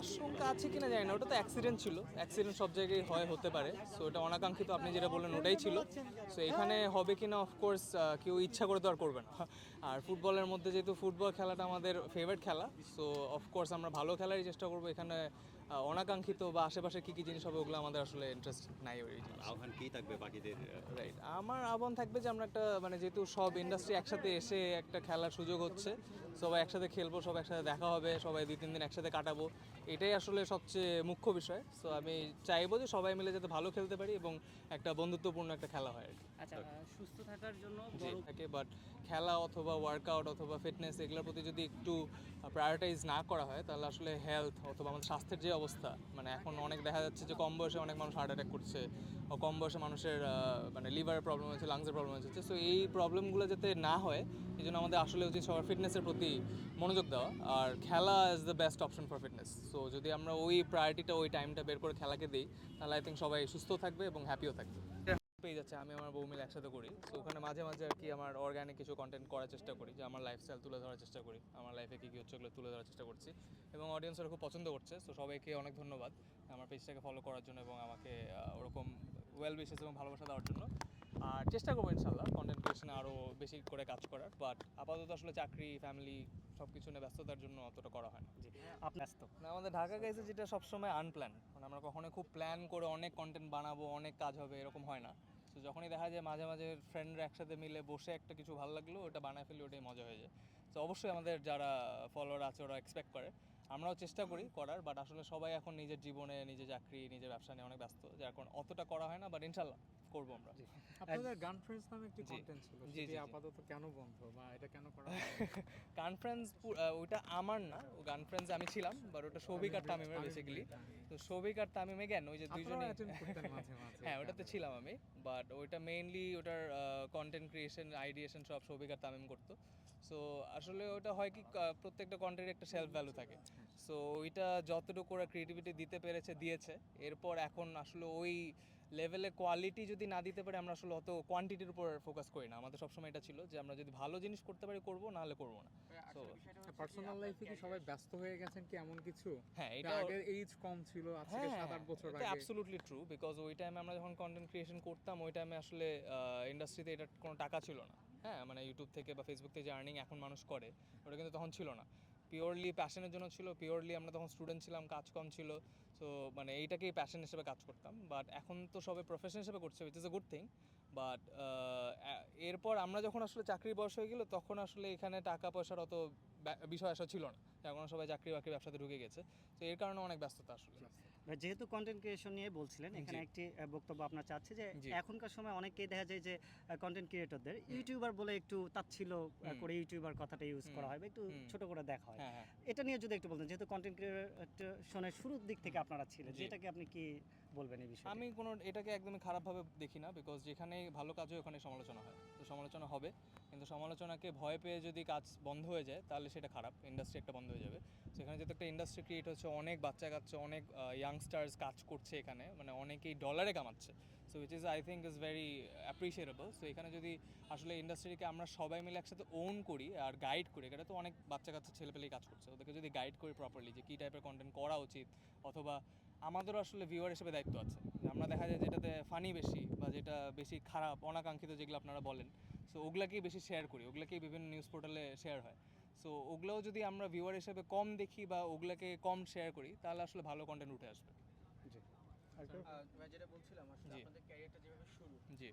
আশঙ্কা আছে কিনা জানি না, ওটা তো অ্যাক্সিডেন্ট ছিল। অ্যাক্সিডেন্ট সব জায়গায় হয়, হতে পারে। সো এটা অনাকাঙ্ক্ষিত, আপনি যেটা বললেন, ওটাই ছিল। সো এখানে হবে কিনা অফকোর্স কেউ ইচ্ছা করে তো আর করবে না। আর ফুটবলের মধ্যে যেহেতু ফুটবল খেলাটা আমাদের ফেভারিট খেলা সো অফকোর্স আমরা ভালো খেলারই চেষ্টা করব। এখানে অনাকাঙ্ক্ষিত বা আশেপাশে কী কী জিনিস হবে ওগুলো আমাদের আসলে ইন্টারেস্ট নাই ওই আহ্বান কি থাকবে বাকিদের আহ, রাইট আমার আহ্বান থাকবে যে আমরা একটা মানে যেহেতু সব ইন্ডাস্ট্রি একসাথে এসে একটা খেলার সুযোগ হচ্ছে সবাই একসাথে খেলব সব একসাথে দেখা হবে সবাই দুই তিন দিন একসাথে কাটাবো এটাই আসলে সবচেয়ে মুখ্য বিষয়। সো আমি চাইব যে সবাই মিলে যাতে ভালো খেলতে পারি এবং একটা বন্ধুত্বপূর্ণ একটা খেলা হয় আর কি। আচ্ছা সুস্থ থাকার জন্য জি থাকে বাট খেলা অথবা ওয়ার্কআউট অথবা ফিটনেস এগুলোর প্রতি যদি একটু প্রায়োরিটাইজ না করা হয় তাহলে আসলে হেলথ অথবা আমাদের স্বাস্থ্যের যে অবস্থা। মানে এখন অনেক দেখা যাচ্ছে যে কম বয়সে অনেক মানুষ হার্ট অ্যাটাক করছে কম বয়সে মানুষের মানে লিভারের প্রবলেম হয়েছে লাংসের প্রবলেম হচ্ছে। সো এই প্রবলেমগুলো যাতে না হয়, এই জন্য আমাদের আসলে উচিত সবার ফিটনেসের প্রতি মনোযোগ দেওয়া। আর খেলা is the best option for fitness so যদি আমরা ওই প্রায়োরিটিটা ওই টাইমটা বের করে খেলাকে দিই, তাহলে আই থিঙ্ক সবাই সুস্থ থাকবে এবং হ্যাপিও থাকবে। পেয়ে আছে আমি আমার বউ মিলে একসাথে করি। তো ওখানে মাঝে মাঝে আর কি আমার অর্গানিক কিছু কন্টেন্ট করার চেষ্টা করি, যে আমার লাইফস্টাইল তুলে ধরার চেষ্টা করি, আমার লাইফে কী কী হচ্ছে ওগুলো তুলে ধরার চেষ্টা করছি। এবং অডিয়েন্সরা খুব পছন্দ করছে, তো সবাইকে অনেক ধন্যবাদ আমার পেজটাকে ফলো করার জন্য এবং আমাকে ওরকম ওয়েল বিশেষ এবং ভালোবাসা দেওয়ার জন্য। আর চেষ্টা করব ইনশাল্লাহ কন্টেন্ট ক্রিয়েশনে আরও বেশি করে কাজ করার বাট আপাতত আসলে চাকরি ফ্যামিলি সব কিছু নিয়ে ব্যস্ততার জন্য অতটা করা হয় না। জি। আপনি ব্যস্ত। না আমাদের ঢাকা গেছে যেটা সবসময় আনপ্ল্যান মানে আমরা কখনো খুব প্ল্যান করে অনেক কন্টেন্ট বানাবো অনেক কাজ হবে এরকম হয় না। তো যখনই দেখা যায় মাঝে মাঝে ফ্রেন্ডরা একসাথে মিলে বসে একটা কিছু ভালো লাগল ওটা বানায় ফেলি ওটাই মজা হয়ে যায়। তো অবশ্যই আমাদের যারা ফলোয়ার আছে ওরা এক্সপেক্ট করে। আমরাও চেষ্টা করি করার বাট আসলে সবাই এখন নিজের জীবনে নিজের চাকরি নিজের ব্যবসা নিয়ে অনেক ব্যস্ত যার কারণে অতটা করা হয় না বাট ইনশাল্লাহ করব আমরা। আপনাদের গান ফ্রেন্ডস নামে একটি। কন্টেন্ট ছিল সেটি। আপাতত কেন বন্ধ বা এটা কেন করা কনফারেন্স ওইটা আমার না ও কনফারেন্স আমি ছিলাম বাট ওটা সৌভিক আর তামিমের বেসিক্যালি তো সৌভিক আর তামিমে কেন ওই যে মাঝে হ্যাঁ ওটাতে ছিলাম আমি বাট ওইটা মেইনলি ওটার কন্টেন্ট ক্রিয়েশন আইডিয়েশন সব সৌভিক আর তামিম করতো। সো আসলে ওটা হয় কি প্রত্যেকটা কন্টেন্টের একটা সেলফ ভ্যালু থাকে। সো ওইটা যতটুকু ওরা ক্রিয়েটিভিটি দিতে পেরেছে, দিয়েছে, এরপর এখন আসলে ওই লেভেলে কোয়ালিটি যদি না দিতে পারে আমরা আসলে অত কোয়ান্টিটির উপর ফোকাস করি না। আমাদের সবসময় এটা ছিল যে আমরা যদি ভালো জিনিস করতে পারি করব নাহলে করব না। তো পার্সোনাল লাইফে কি সবাই ব্যস্ত হয়ে গেছেন কি এমন কিছু? হ্যাঁ এটা আগের এইজ কম ছিল আজ থেকে সাত আট বছর আগে। অ্যাবসলুটলি ট্রু বিকজ ওই টাইমে আমরা যখন কন্টেন্ট ক্রিয়েশন করতাম ওই টাইমে আসলে ইন্ডাস্ট্রিতে এটা কোনো টাকা ছিল না। হ্যাঁ মানে ইউটিউব থেকে বা ফেসবুক থেকে যে আর্নিং এখন মানুষ করে ওটা কিন্তু তখন ছিল না। পিওরলি প্যাশনের জন্য ছিল পিওরলি আমরা তখন স্টুডেন্ট ছিলাম কাজ কম ছিল। তো মানে এইটাকেই প্যাশন হিসেবে কাজ করতাম। বাট এখন তো সবাই প্রফেশন হিসেবে করছে which is a good thing but এরপর আমরা যখন আসলে চাকরির বয়স হয়ে গেলো, তখন আসলে এখানে টাকা পয়সার অত বিষয় আসা ছিল না। এখন সবাই চাকরি বাকরি ব্যবসাতে ঢুকে গেছে। তো এর কারণে অনেক ব্যস্ততা আসলে। যেহেতু কন্টেন্ট ক্রিয়েশন নিয়ে বলছিলেন এখানে একটি বক্তব্য আপনার চাচ্ছে যে এখনকার সময় অনেকেই দেখা যায় যে কন্টেন্ট ক্রিয়েটরদের ইউটিউবার বলে একটু তাচ্ছিল করে ইউটিউবার কথাটা ইউজ করা হয় বা একটু ছোট করে দেখা হয়। হ্যাঁ হ্যাঁ। এটা নিয়ে যদি একটু বলতেন যেহেতু কন্টেন্ট ক্রিয়েশনের শুরুর দিক থেকে আপনারা ছিলেন যেটাকে আপনি কি বলবেন এই বিষয়ে আমি কোনো, এটাকে একদমই খারাপভাবে দেখি না বিকজ যেখানে ভালো কাজ হয় ওখানে সমালোচনা হয়। তো সমালোচনা হবে, কিন্তু সমালোচনাকে ভয় পেয়ে যদি কাজ বন্ধ হয়ে যায়, তাহলে সেটা খারাপ ইন্ডাস্ট্রি একটা বন্ধ হয়ে যাবে। সেখানে যেহেতু একটা ইন্ডাস্ট্রি ক্রিয়েট হচ্ছে, অনেক বাচ্চা কাচ্চা, অনেক ইয়াংস্টার্স কাজ করছে এখানে মানে অনেকেই ডলারে কামাচ্ছে। So which is I think is very appreciable so এখানে যদি আসলে ইন্ডাস্ট্রিকে আমরা সবাই মিলে একসাথে ওন করি আর গাইড করি, এখানে তো অনেক বাচ্চা কাচ্চা ছেলেপেলেই কাজ করছে। ওদেরকে যদি গাইড করি প্রপারলি যে কী টাইপের কন্টেন্ট করা উচিত, অথবা আমাদেরও আসলে ভিউয়ার হিসেবে দায়িত্ব আছে। যে আমরা দেখা যায় যেটাতে ফানি বেশি বা যেটা বেশি খারাপ অনাকাঙ্ক্ষিত যেগুলো আপনারা বলেন সো ওগুলাকেই বেশি শেয়ার করি ওগুলাকেই বিভিন্ন নিউজ পোর্টালে শেয়ার হয়। সো ওগুলোও যদি আমরা ভিউয়ার হিসেবে কম দেখি বা ওগুলাকে কম শেয়ার করি তাহলে আসলে ভালো কন্টেন্ট উঠে আসবে। জি। যেটা বলছিলাম আসলে। আপনাদের ক্যারিয়ারটা যেভাবে শুরু জি।